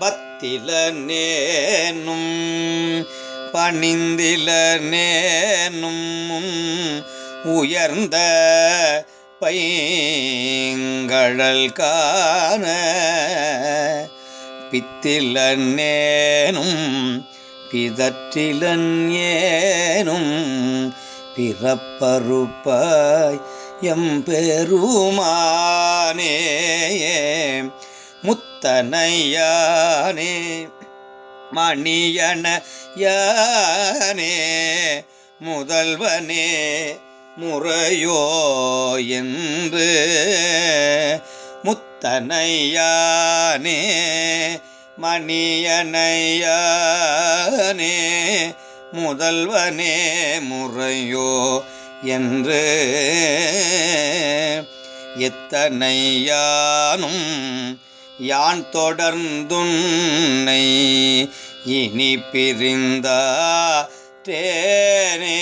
பத்தில நேனும் பணிந்தில நேனும் உயர்ந்த பைங்கழல் காண பித்தில நேனும் பிதற்றிலன் ஏனும் பிறப்பருப்பாய் எம்பெருமானே. முத்தனையானே மணியன யானே முதல்வனே முறையோ என்று. முத்தனையானே மணியனையானே முதல்வனே முறையோ என்று. எத்தனையானும் யான் தொடர்ந்துன்னை இனி பிரிந்த தேனே